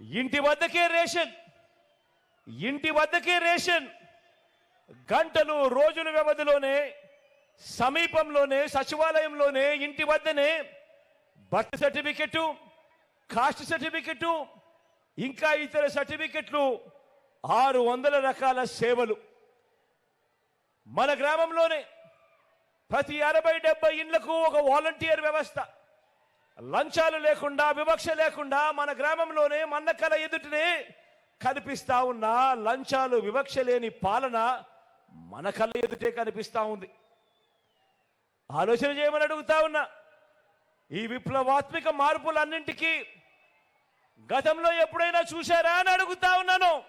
ఇంటి వద్దకే రేషన్ ఇంటి వద్దకే రేషన్. గంటలు రోజుల వ్యవధిలోనే సమీపంలోనే సచివాలయంలోనే ఇంటి వద్దనే బర్త్ సర్టిఫికెట్ కాస్ట్ సర్టిఫికెట్ ఇంకా ఇతర సర్టిఫికెట్లు ఆరు వందల రకాల సేవలు. మన గ్రామంలోనే ప్రతి అరవై డెబ్బై ఇండ్లకు ఒక వాలంటీర్ వ్యవస్థ. లంచాలు లేకుండా వివక్ష లేకుండా మన గ్రామంలోనే మన కళ ఎదుటనే కనిపిస్తా ఉన్న లంచాలు వివక్ష లేని పాలన మన కళ్ళ ఎదుటే కనిపిస్తా ఉంది. ఆలోచన చేయమని అడుగుతా ఉన్నా. ఈ విప్లవాత్మిక మార్పులన్నింటికీ గతంలో ఎప్పుడైనా చూశారా అని అడుగుతా ఉన్నాను.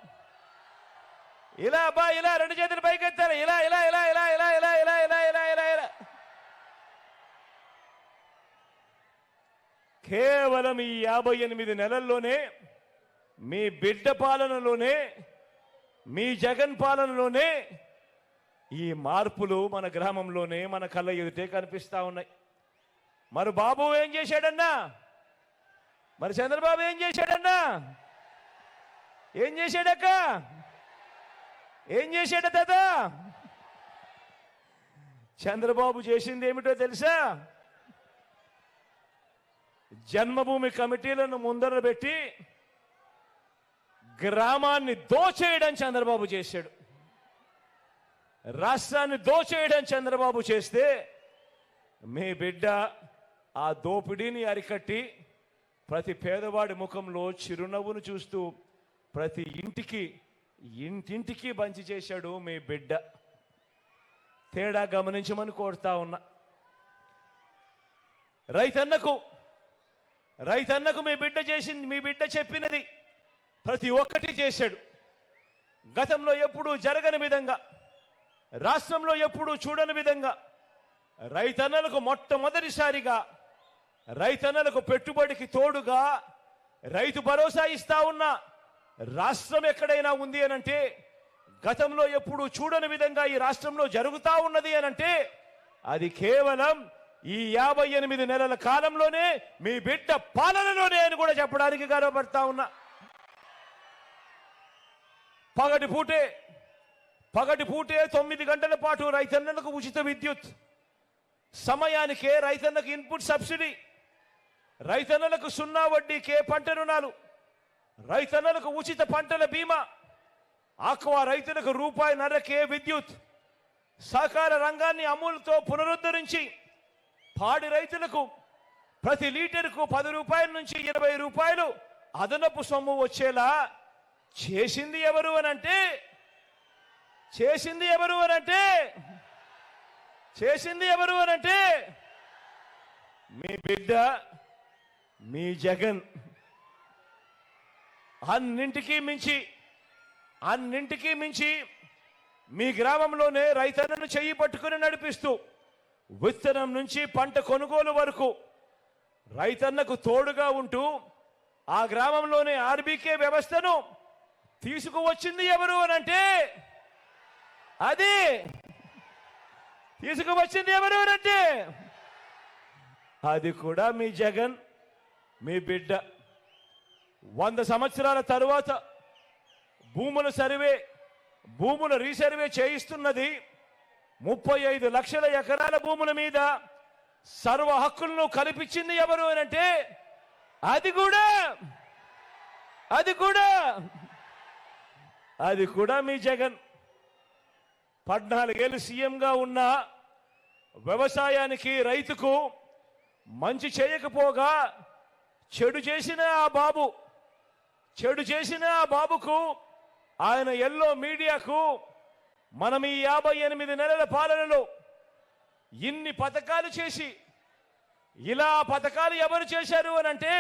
ఇలా అబ్బా ఇలా రెండు చేతులు పైకెత్తారు ఇలా ఇలా ఇలా ఇలా ఇలా ఇలా ఇలా ఇలా ఇలా ఇలా ఇలా కేవలం ఈ యాభై ఎనిమిది నెలల్లోనే మీ బిడ్డ పాలనలోనే మీ జగన్ పాలనలోనే ఈ మార్పులు మన గ్రామంలోనే మన కళ్ళ ఎదుటే కనిపిస్తూ ఉన్నాయి. మరి బాబు ఏం చేశాడన్నా? మరి చంద్రబాబు ఏం చేశాడన్నా? ఏం చేశాడక్క? ఏం చేశాడ తాత? చంద్రబాబు చేసింది ఏమిటో తెలుసా? జన్మభూమి కమిటీలను ముందర పెట్టి గ్రామాన్ని దోచేయడం చంద్రబాబు చేశాడు. రాష్ట్రాన్ని దోచేయడం చంద్రబాబు చేస్తే మీ బిడ్డ ఆ దోపిడీని అరికట్టి ప్రతి పేదవాడి ముఖంలో చిరునవ్వును చూస్తూ ప్రతి ఇంటికి ఇంటింటికి బంచి చేశాడు మీ బిడ్డ. తేడా గమనించమని కోరుతా ఉన్నా. రైతన్నకు రైతన్నకు మీ బిడ్డ చేసింది మీ బిడ్డ చెప్పినది ప్రతి ఒక్కటి చేశాడు. గతంలో ఎప్పుడూ జరగని విధంగా రాష్ట్రంలో ఎప్పుడూ చూడని విధంగా రైతన్నలకు మొట్టమొదటిసారిగా రైతన్నలకు పెట్టుబడికి తోడుగా రైతు భరోసా ఇస్తా ఉన్న రాష్ట్రం ఎక్కడైనా ఉంది అనంటే గతంలో ఎప్పుడు చూడని విధంగా ఈ రాష్ట్రంలో జరుగుతూ ఉన్నది అనంటే అది కేవలం ఈ యాభై ఎనిమిది నెలల కాలంలోనే మీ బిడ్డ పాలనలోనే అని కూడా చెప్పడానికి గర్వపడతా ఉన్నా. పగటి పూటే పగటి పూటే తొమ్మిది గంటల పాటు రైతన్నలకు ఉచిత విద్యుత్. సమయానికే రైతన్నకు ఇన్పుట్ సబ్సిడీ. రైతన్నలకు సున్నా వడ్డీకే పంట రుణాలు. రైతన్నలకు ఉచిత పంటల బీమా. ఆక్వా రైతులకు రూపాయి నరకే విద్యుత్. సహకార రంగాన్ని అమూల్తో పునరుద్ధరించి పాడి రైతులకు ప్రతి లీటర్కు పది రూపాయల నుంచి ఇరవై రూపాయలు అదనపు సొమ్ము వచ్చేలా చేసింది ఎవరు అనంటే చేసింది ఎవరు అనంటే చేసింది ఎవరు అనంటే మీ బిడ్డ మీ జగన్. అన్నింటికీ మించి అన్నింటికీ మించి మీ గ్రామంలోనే రైతన్నను చెయ్యి పట్టుకుని నడిపిస్తూ విత్తనం నుంచి పంట కొనుగోలు వరకు రైతన్నకు తోడుగా ఉంటూ ఆ గ్రామంలోనే ఆర్బీకే వ్యవస్థను తీసుకువచ్చింది ఎవరు అనంటే అది తీసుకువచ్చింది ఎవరు అనంటే అది కూడా మీ జగన్ మీ బిడ్డ. వంద సంవత్సరాల తరువాత భూముల సర్వే భూముల రీసర్వే చేయిస్తున్నది ముప్పై ఐదు లక్షల ఎకరాల భూముల మీద సర్వ హక్కులను కల్పించింది ఎవరు అంటే అది కూడా అది కూడా అది కూడా మీ జగన్. పద్నాలుగేళ్ళు సీఎంగా ఉన్న వ్యవసాయానికి రైతుకు మంచి చేయకపోగా చెడు చేసిన ఆ బాబు చెడు చేసిన ఆ బాబుకు ఆయన ఎల్లో మీడియాకు మనం ఈ యాభై ఎనిమిది నెలల పాలనలో ఇన్ని పథకాలు చేసి ఇలా పథకాలు ఎవరు చేశారు అని అంటే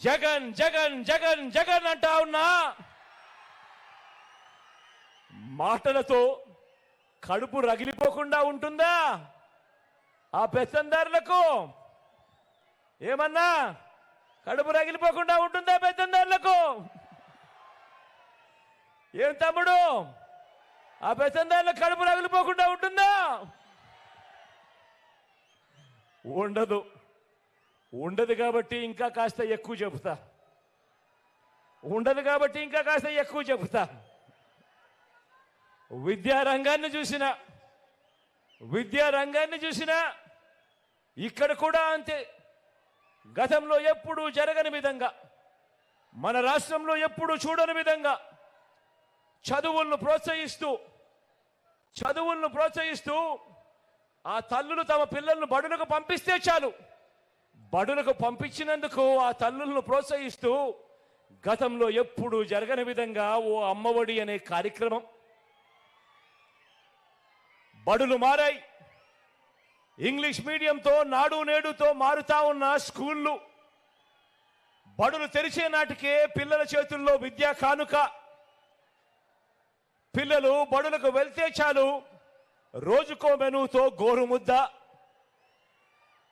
జగన్ జగన్ జగన్ జగన్ అంటా ఉన్నా మాటలతో కడుపు రగిలిపోకుండా ఉంటుందా? ఆ పెత్తందారులకు ఏమన్నా కడుపు రగిలిపోకుండా ఉంటుందా పెత్తందారులకు? ఏం తమ్ముడు? ఆ పెత్తందారులకు కడుపు రగిలిపోకుండా ఉంటుందా? ఉండదు. ఉండదు కాబట్టి ఇంకా కాస్త ఎక్కువ చెబుతా. ఉండదు కాబట్టి ఇంకా కాస్త ఎక్కువ చెబుతా. విద్యారంగాన్ని చూసిన విద్యారంగాన్ని చూసిన ఇక్కడ కూడా అంతే. గతంలో ఎప్పుడూ జరగని విధంగా మన రాష్ట్రంలో ఎప్పుడూ చూడని విధంగా చదువులను ప్రోత్సహిస్తూ చదువులను ప్రోత్సహిస్తూ ఆ తల్లులు తమ పిల్లలను బడులకు పంపిస్తే చాలు. బడులకు పంపించినందుకు ఆ తల్లులను ప్రోత్సహిస్తూ గతంలో ఎప్పుడు జరగని విధంగా ఓ అమ్మఒడి అనే కార్యక్రమం బడులు మారాయి. ఇంగ్లీష్ మీడియంతో నాడు నేడుతో మారుతా ఉన్న స్కూళ్ళు బడులు తెరిచే నాటికే పిల్లల చేతుల్లో విద్యా కానుక పిల్లలు బడులకు వెళ్తే చాలు. రోజుకో మెనూతో గోరుముద్ద.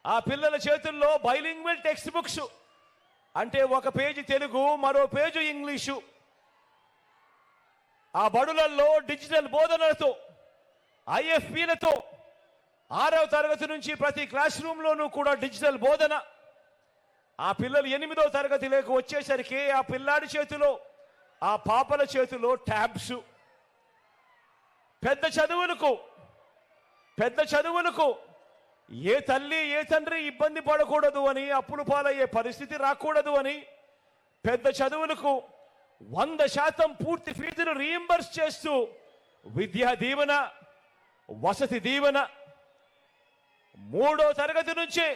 ఆ పిల్లల చేతుల్లో బైలింగ్వల్ టెక్స్ట్ బుక్స్. అంటే ఒక పేజీ తెలుగు మరో పేజీ ఇంగ్లీషు. ఆ బడులలో డిజిటల్ బోధనలతో ఐఎఫ్పీలతో ఆరవ తరగతి నుంచి ప్రతి క్లాస్ రూమ్లోనూ కూడా డిజిటల్ బోధన. ఆ పిల్లలు ఎనిమిదో తరగతిలోకి వచ్చేసరికి ఆ పిల్లాడి చేతిలో ఆ పాపల చేతిలో ట్యాబ్స్. పెద్ద చదువులకు పెద్ద చదువులకు ఏ తల్లి ఏ తండ్రి ఇబ్బంది పడకూడదు అని అప్పులు పాలయ్యే పరిస్థితి రాకూడదు అని పెద్ద చదువులకు వంద శాతం పూర్తి ఫీజులు రీఎంబర్స్ చేస్తూ విద్యా దీవెన వసతి దీవెన మూడో తరగతి నుంచే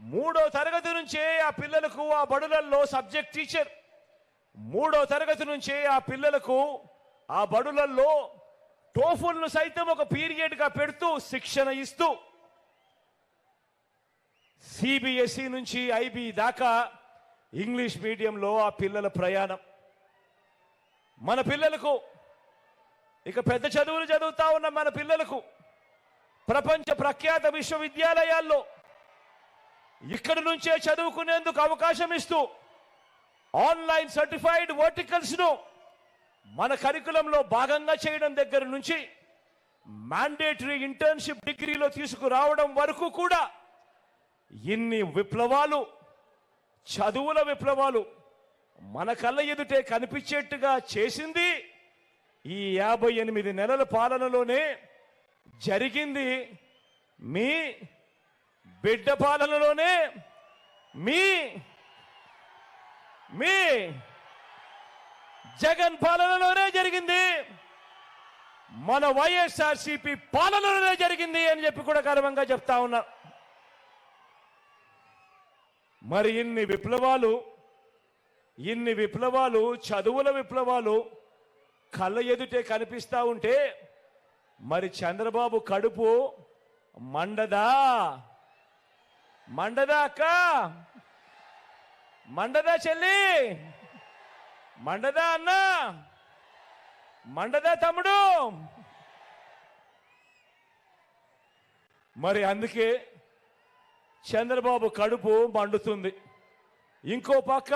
మూడో తరగతి నుంచే ఆ పిల్లలకు ఆ బడులలో సబ్జెక్ట్ టీచర్ మూడో తరగతి నుంచే ఆ పిల్లలకు ఆ బడులలో టోఫుల్ను సైతం ఒక పీరియడ్గా పెడుతూ శిక్షణ ఇస్తూ సిబిఎస్ఈ నుంచి ఐబీ దాకా ఇంగ్లీష్ మీడియంలో ఆ పిల్లల ప్రయాణం. మన పిల్లలకు ఇక పెద్ద చదువులు చదువుతా ఉన్న మన పిల్లలకు ప్రపంచ ప్రఖ్యాత విశ్వవిద్యాలయాల్లో ఇక్కడి నుంచే చదువుకునేందుకు అవకాశం ఇస్తూ ఆన్లైన్ సర్టిఫైడ్ వర్టికల్స్ను మన కరికులంలో భాగంగా చేయడం దగ్గర నుంచి మ్యాండేటరీ ఇంటర్న్షిప్ డిగ్రీలో తీసుకురావడం వరకు కూడా ఇన్ని విప్లవాలు చదువుల విప్లవాలు మన కళ్ళ ఎదుటే కనిపించేట్టుగా చేసింది ఈ యాభై ఎనిమిది నెలల పాలనలోనే జరిగింది. మీ బిడ్డ పాలనలోనే మీ మీ జగన్ పాలనలోనే జరిగింది. మన వైఎస్ఆర్సిపి పాలనలోనే జరిగింది అని చెప్పి కూడా గర్వంగా చెప్తా ఉన్నా. మరి ఇన్ని విప్లవాలు ఇన్ని విప్లవాలు చదువుల విప్లవాలు కళ్ళ ఎదుటే కనిపిస్తా ఉంటే మరి చంద్రబాబు కడుపు మండదా? మండదా అక్క? మండదా చెల్లి? మండదా అన్న? మండదా తమ్ముడు? మరి అందుకే చంద్రబాబు కడుపు మండుతుంది. ఇంకో పక్క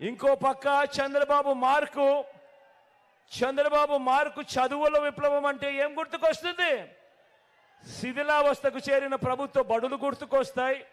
ఇంకో పక్క చంద్రబాబు మార్కు చంద్రబాబు మార్కు చదువుల విప్లవం అంటే ఏం గుర్తుకొస్తుంది? శిథిలావస్థకు చేరిన ప్రభుత్వ బడులు గుర్తుకొస్తాయి.